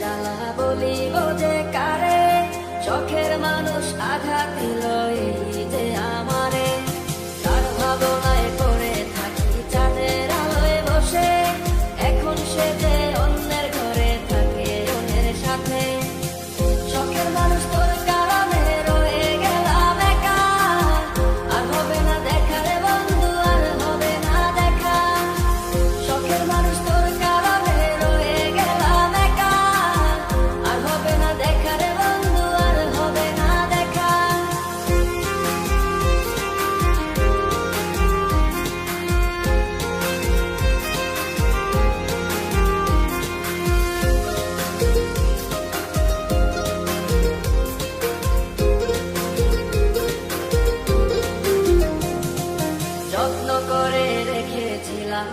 জ্বালা বলিব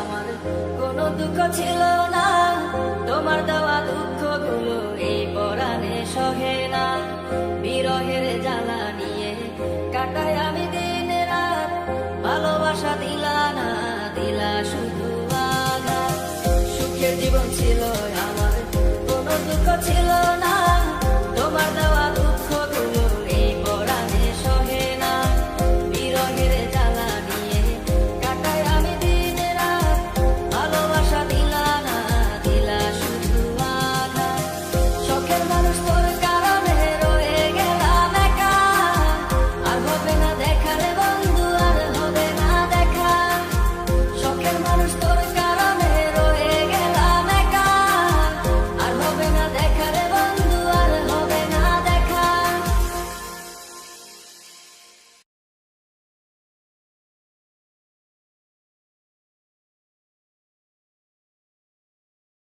আমার। কোনো দুঃখ ছিল না। তোমার দেওয়া দুঃখগুলো এই পরাণে সহে না। বিরহের জ্বালা